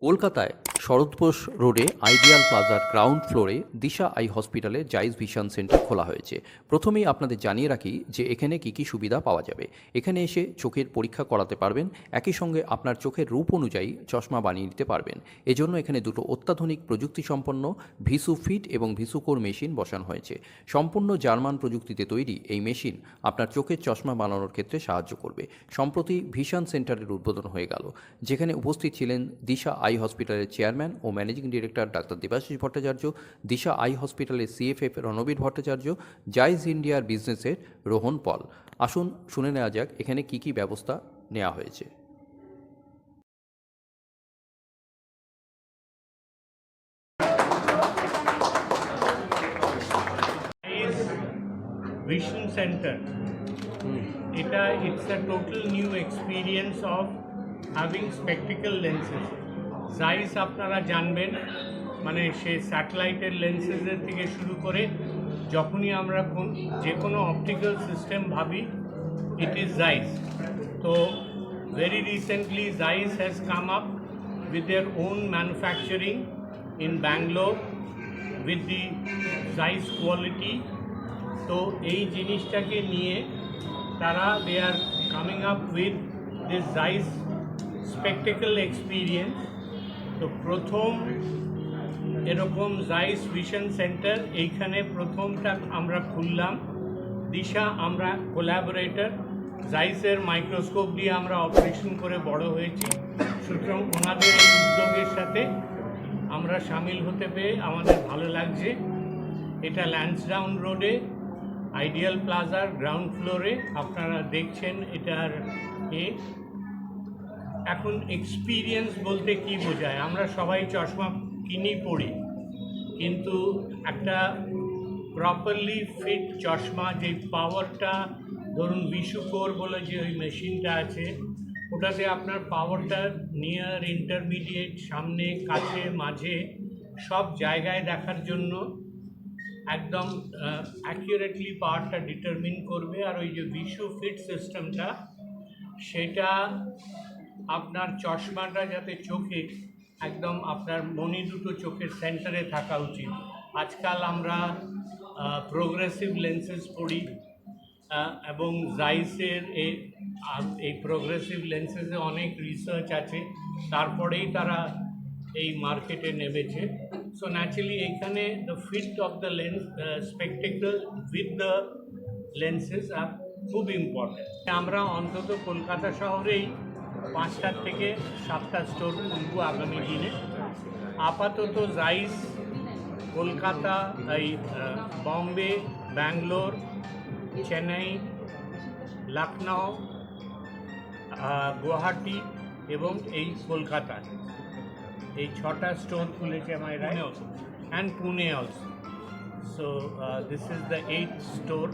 কলকাতায় শরৎবোস রোডে আইডিয়াল প্লাজার গ্রাউন্ড ফ্লোরে দিশা আই হসপিটালে জাইজ ভিশন সেন্টার খোলা হয়েছে। প্রথমেই আপনাদের জানিয়ে রাখি যে এখানে কী কী সুবিধা পাওয়া যাবে। এখানে এসে চোখের পরীক্ষা করাতে পারবেন, একই সঙ্গে আপনার চোখের রূপ অনুযায়ী চশমা বানিয়ে নিতে পারবেন। এজন্য এখানে দুটো অত্যাধুনিক প্রযুক্তি সম্পন্ন ভিসু ফিট এবং ভিসুকোর মেশিন বসানো হয়েছে। সম্পূর্ণ জার্মান প্রযুক্তিতে তৈরি এই মেশিন আপনার চোখের চশমা বানানোর ক্ষেত্রে সাহায্য করবে। সম্প্রতি ভিশন সেন্টারের উদ্বোধন হয়ে গেল। যেখানে উপস্থিত ছিলেন দিশা আই হসপিটালের চেয়ারম্যান ও managing director doctor Debashis Bhattacharya Disha eye হসপিটালের সিএফএফ রণবীর ভট্টাচার্য জাইজ ইন্ডিয়ার বিজনেসের রোহন পল আসুন শুনে নেওয়া যাক এখানে কি কি ব্যবস্থা নেওয়া হয়েছে Vision Center. it's a total new experience of having spectacle lenses. Zeiss আপনারা জানবেন। মানে সে স্যাটেলাইটের লেন্সেসের থেকে শুরু করে যখনই আমরা কোন যে কোনো অপটিক্যাল সিস্টেম ভাবি ইট ইজ জাইস তো very recently Zeiss has come up with their own manufacturing in Bangalore with the size quality. তো এই জিনিসটাকে নিয়ে তারা they are coming up with this Zeiss spectacle experience তো প্রথম এরকম জাইস ভিশন সেন্টার এইখানে প্রথমটা আমরা খুললাম। দিশা আমরা কোল্যাবোরেটর জাইসের মাইক্রোস্কোপ দিয়ে আমরা অপারেশন করে বড় হয়েছি। সুতরাং ওনাদের এই উদ্যোগের সাথে আমরা সামিল হতে পেরে আমাদের ভালো লাগছে। এটা ল্যান্সডাউন রোডে আইডিয়াল প্লাজার গ্রাউন্ড ফ্লোরে আপনারা দেখছেন এটার এ। এখন এক্সপিরিয়েন্স বলতে কি বোঝায়? আমরা সবাই চশমা কিনি পড়ি, কিন্তু একটা প্রপারলি ফিট চশমা যে পাওয়ারটা ধরুন বিশুকোর বলে যে ওই মেশিনটা আছে, ওটাতে আপনার পাওয়ারটা নিয়ার ইন্টারমিডিয়েট সামনে, কাছে, মাঝে সব জায়গায় দেখার জন্য একদম অ্যাকিউরেটলি পাওয়ারটা ডিটারমিন করবে। আর ওই যে বিশু ফিট সিস্টেমটা সেটা আপনার চশমাটা যাতে চোখে, একদম আপনার মনি দুটো চোখের সেন্টারে থাকা উচিত। আজকাল আমরা প্রোগ্রেসিভ লেন্সেস পড়ি এবং জাইসের এই প্রোগ্রেসিভ লেন্সেসে অনেক রিসার্চ আছে। তারপরেই তারা এই মার্কেটে নেমেছে। সো ন্যাচারালি এখানে the fit of the lens spectacle with the lenses are খুব ইম্পর্টেন্ট আমরা অন্তত কলকাতা শহরেই পাঁচটার থেকে সাতটা স্টোর খুলব আগামী দিনে। আপাতত জাইস কলকাতা এই বম্বে ব্যাঙ্গালোর চেন্নাই লখনউ গুয়াহাটি এবং এই কলকাতা এই ছটা স্টোর খুলেছে আমার right and Pune also so this is the eight store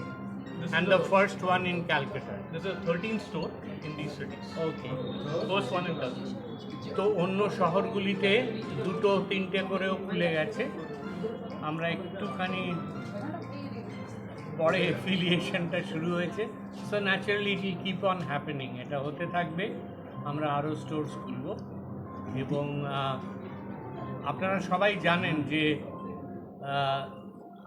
and the first one in Calcutta There's a 13th store? Okay one in তো অন্য শহরগুলিতে দুটো তিনটে করেও খুলে গেছে। আমরা একটুখানি পরে এফিলিয়েশনটা শুরু হয়েছে। So naturally it will keep on happening এটা হতে থাকবে। আমরা আরও স্টোরস খুলব। এবং আপনারা সবাই জানেন যে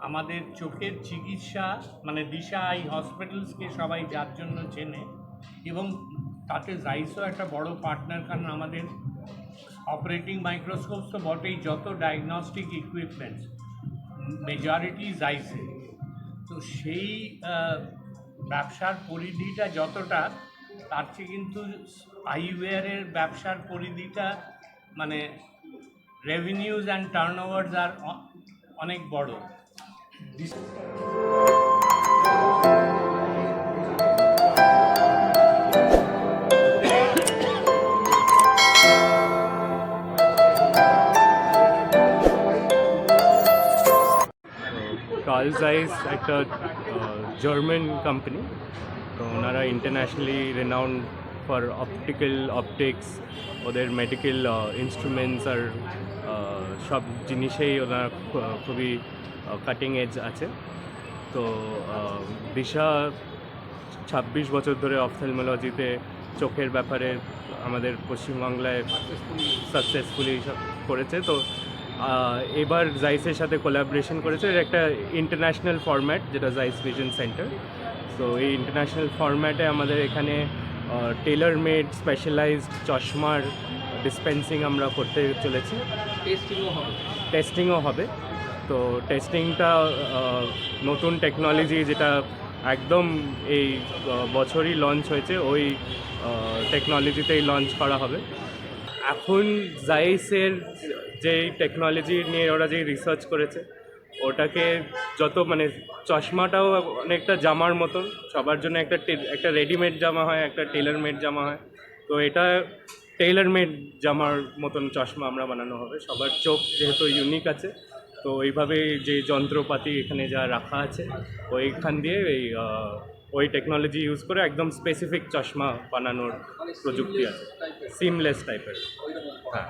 আমাদের চোখের চিকিৎসা মানে দিশা আই হসপিটালসকে সবাই যার জন্য চেনে এবং তাতে জাইসও একটা বড় পার্টনার কারণ আমাদের অপারেটিং মাইক্রোস্কোপস তো বটেই যত ডায়াগনস্টিক ইকুইপমেন্টস মেজরিটি জাইসে তো সেই ব্যবসার পরিধিটা যতটা, তার চেয়ে কিন্তু আইওয়ারের ব্যবসার পরিধিটা মানে রেভিনিউজ অ্যান্ড টার্ন ওভার্স আর অনেক বড়। কার্ল জাইস একটা জার্মান কোম্পানি তো ওনারা internationally renowned for optical optics ওদের মেডিকেল ইনস্ট্রুমেন্টস আর সব জিনিসেই ওনারা খুবই কাটিং এজ আছে তো দিশা ছাব্বিশ বছর ধরে অপথেলমোলজিতে চোখের ব্যাপারে আমাদের পশ্চিমবাংলায় সাকসেসফুলি করেছে। তো এবার জাইসের সাথে কোলাবোরেশন করেছে। এর একটা ইন্টারন্যাশনাল ফরম্যাট যেটা জাইস ভিশন সেন্টার তো এই ইন্টারন্যাশনাল ফরম্যাটে আমাদের এখানে টেলার মেড স্পেশালাইজড চশমার ডিসপেন্সিং আমরা করতে চলেছি। টেস্টিংও হবে। টেস্টিংও হবে। তো টেস্টিংটা নতুন টেকনোলজি যেটা একদম এই বছরই লঞ্চ হয়েছে ওই টেকনোলজিতেই লঞ্চ করা হবে। এখন জাইসের যে টেকনোলজি নিয়ে ওরা যে রিসার্চ করেছে, ওটাকে যত মানে চশমাটাও অনেকটা জামার মতন, সবার জন্য একটা একটা রেডিমেড জামা হয়, একটা টেলার মেড জামা হয়। তো এটা টেইলার মেড জামার মতন চশমা আমরা বানানো হবে। সবার চোখ যেহেতু ইউনিক আছে, তো এইভাবে যে যন্ত্রপাতি এখানে যা রাখা আছে, ওইখান দিয়ে এই ওই টেকনোলজি ইউজ করে একদম স্পেসিফিক চশমা বানানোর প্রযুক্তি আছে। সিমলেস টাইপের হ্যাঁ।